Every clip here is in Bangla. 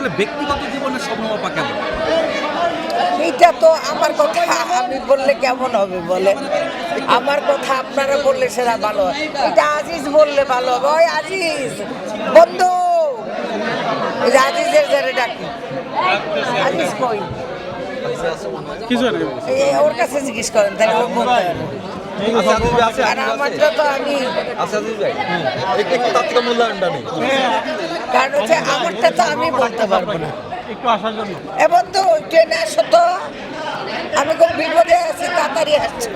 আসলে ব্যক্তিগত জীবনে স্বপ্ন আপা কেমন এইটা তো আমার কথা আমি বললে কেমন হবে বলে আমার কথা আপনারা বললে সেটা ভালো হয়। এটা আজিজ বললে ভালো হবে ওই আজিজ বন্ধু আজিজের যারে ডাকি আজিজ কই ওর কাছে জিজ্ঞেস করেন তাহলে ও বলতে। আচ্ছা, আর আমারটা তো আমি আচ্ছা, ভাই, একটু থেকে মূল্যায়নটা নেই। কারণ হচ্ছে আমারটা তো আমি বলতে পারব না। একটু আসার জন্য। এ বন্ধু ট্রেনে আসো তো। আমি খুব বিপদে আছি তাড়াতাড়ি আসছো।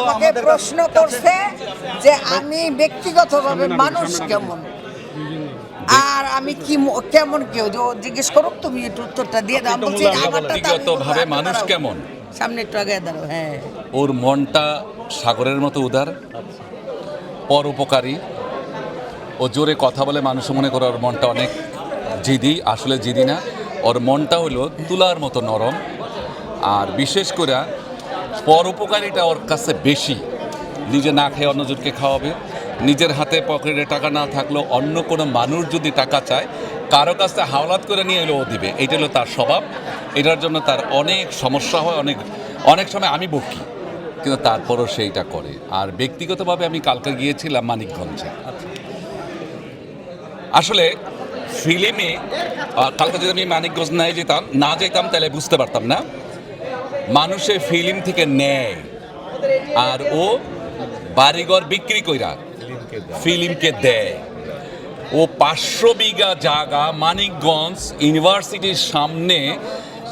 আমাকে প্রশ্ন করছে যে আমি ব্যক্তিগতভাবে মানুষ কেমন? আর আমি কি কেমন কেউ? যে ও জিজ্ঞেস করুক তুমি একটু উত্তরটা দিয়ে দাও। বলছি আমারটা তো ব্যক্তিগতভাবে মানুষ কেমন? সামনে একটু আগে দাঁড়াও হ্যাঁ। ওর মনটা সাগরের মতো উদার পরোপকারী ও জোরে কথা বলে মানুষ মনে করে ওর মনটা অনেক জিদি, আসলে জিদি না। ওর মনটা হলো তুলার মতো নরম। আর বিশেষ করে পরোপকারীটা ওর কাছে বেশি। নিজে না খেয়ে অন্যজনকে খাওয়াবে। নিজের হাতে পকেটে টাকা না থাকলেও অন্য কোনো মানুষ যদি টাকা চায়, কারও কাছে হাওলাত করে নিয়ে এলেও ও দিবে। এটা হলো তার স্বভাব। এটার জন্য তার অনেক সমস্যা হয়, অনেক অনেক সময় আমি বকি, কিন্তু তারপরও সেইটা করে। আর ব্যক্তিগতভাবে আমি কালকে গিয়েছিলাম মানিকগঞ্জে। আসলে ফিলিমে কালকে যদি আমি মানিকগঞ্জ নাই যেতাম, না যেতাম তাহলে বুঝতে পারতাম না। মানুষে ফিলিম থেকে নেয় আর ও বাড়িঘর বিক্রি কইরা ফিলিমকে দেয়। ও পাঁচশো বিঘা জায়গা মানিকগঞ্জ ইউনিভার্সিটির সামনে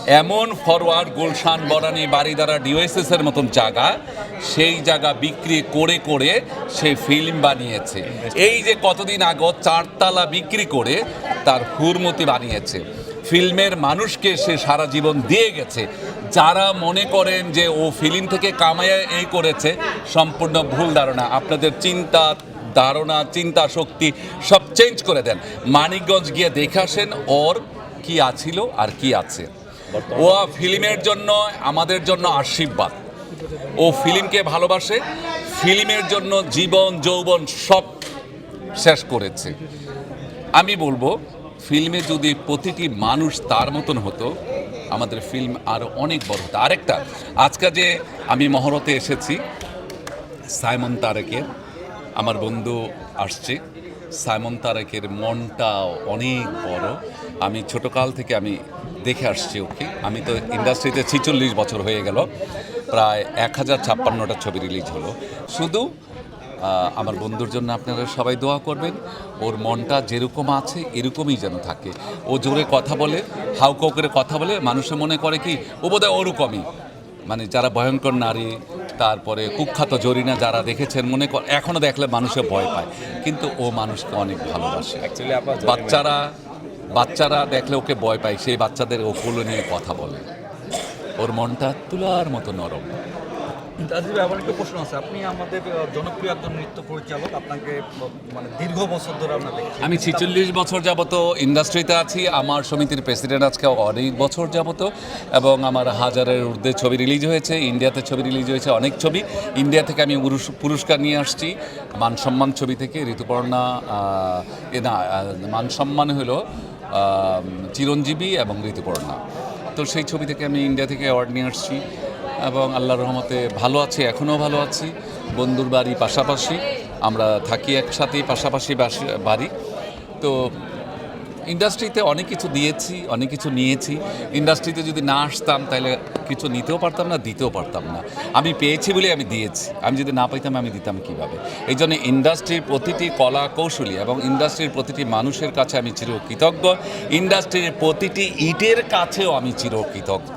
এমন ফরওয়ার্ড গুলশান বরানি বাড়িদারা ডিওএসএস এর মতন জায়গা, সেই জায়গা বিক্রি করে করে সে ফিল্ম বানিয়েছে। এই যে কতদিন আগে চারতলা বিক্রি করে তার হুরমতি বানিয়েছে। ফিল্মের মানুষকে সে সারা জীবন দিয়ে গেছে। যারা মনে করেন যে ও ফিল্ম থেকে কামাইয়া এই করেছে, সম্পূর্ণ ভুল ধারণা। আপনাদের চিন্তা ধারণা, চিন্তা শক্তি সব চেঞ্জ করে দেন। মানিকগঞ্জ গিয়ে দেখে আসেন, ওর কি আছিল আর কি আছে। ও ফিল্মের জন্য, আমাদের জন্য আশীর্বাদ। ও ফিল্মকে ভালোবাসে, ফিল্মের জন্য জীবন, যৌবন সব শেষ করেছে। আমি বলব, ফিল্মে যদি প্রতিটি মানুষ তার মতন হতো, আমাদের ফিল্ম আরও অনেক বড় হতো। আরেকটা, আজকে যে আমি মহরতে এসেছি, সাইমন তারেকের, আমার বন্ধু আসছে। সাইমন তারেকের মনটা অনেক বড়। আমি ছোটকাল থেকে আমি দেখে আসছি ওকে। আমি তো ইন্ডাস্ট্রিতে ছিচল্লিশ বছর হয়ে গেল। প্রায় এক হাজার ছাপ্পান্নটা ছবি রিলিজ হলো। শুধু আমার বন্ধুর জন্য আপনারা সবাই দোয়া করবেন। ওর মনটা যেরকম আছে এরকমই যেন থাকে। ও জোরে কথা বলে হাউকাউ করে কথা বলে মানুষে মনে করে কি ও বোধহয় ওরকমই। মানে যারা ভয়ঙ্কর নারী তারপরে কুখ্যাত জরিনা যারা দেখেছেন মনে কর এখনও দেখলে মানুষে ভয় পায়। কিন্তু ও মানুষকে অনেক ভালোবাসে। বাচ্চারা বাচ্চারা দেখলে ওকে ভয় পায় সেই বাচ্চাদের ও কোলে নিয়ে কথা বলে। ওর মনটা তুলার মতো নরম। ভাই আমার একটা প্রশ্ন আছে। আপনি আমাদের জনপ্রিয় একজন নৃত্য পরিচালক আপনাকে মানে দীর্ঘ বছর ধরে আমরা দেখছি। আমি ছিচল্লিশ বছর যাবত ইন্ডাস্ট্রিতে আছি। আমার সমিতির প্রেসিডেন্ট আজকে অনেক বছর যাবত এবং আমার হাজারের ঊর্ধ্বে ছবি রিলিজ হয়েছে। ইন্ডিয়াতে ছবি রিলিজ হয়েছে অনেক ছবি। ইন্ডিয়া থেকে আমি পুরস্কার নিয়ে আসছি। মান সম্মান ছবি থেকে ঋতুপর্ণা এ না আহ, মান সম্মান হলো চিরঞ্জীবী এবং ঋতুপর্ণা। তো সেই ছবি থেকে আমি ইন্ডিয়া থেকে অ্যাওয়ার্ড নিয়ে আসছি এবং আল্লাহর রহমতে ভালো আছি, এখনও ভালো আছি। বন্ধুর বাড়ি পাশাপাশি, আমরা থাকি একসাথেই পাশাপাশি বাড়ি। তো ইন্ডাস্ট্রিতে অনেক কিছু দিয়েছি, অনেক কিছু নিয়েছি। ইন্ডাস্ট্রিতে যদি না আসতাম তাহলে কিছু নিতেও পারতাম না, দিতেও পারতাম না। আমি পেয়েছি বলে আমি দিয়েছি। আমি যদি না পাইতাম, আমি দিতাম কীভাবে? এই জন্য ইন্ডাস্ট্রির প্রতিটি কলা কৌশলী এবং ইন্ডাস্ট্রির প্রতিটি মানুষের কাছে আমি চিরকৃতজ্ঞ। ইন্ডাস্ট্রির প্রতিটি ইটের কাছেও আমি চিরকৃতজ্ঞ।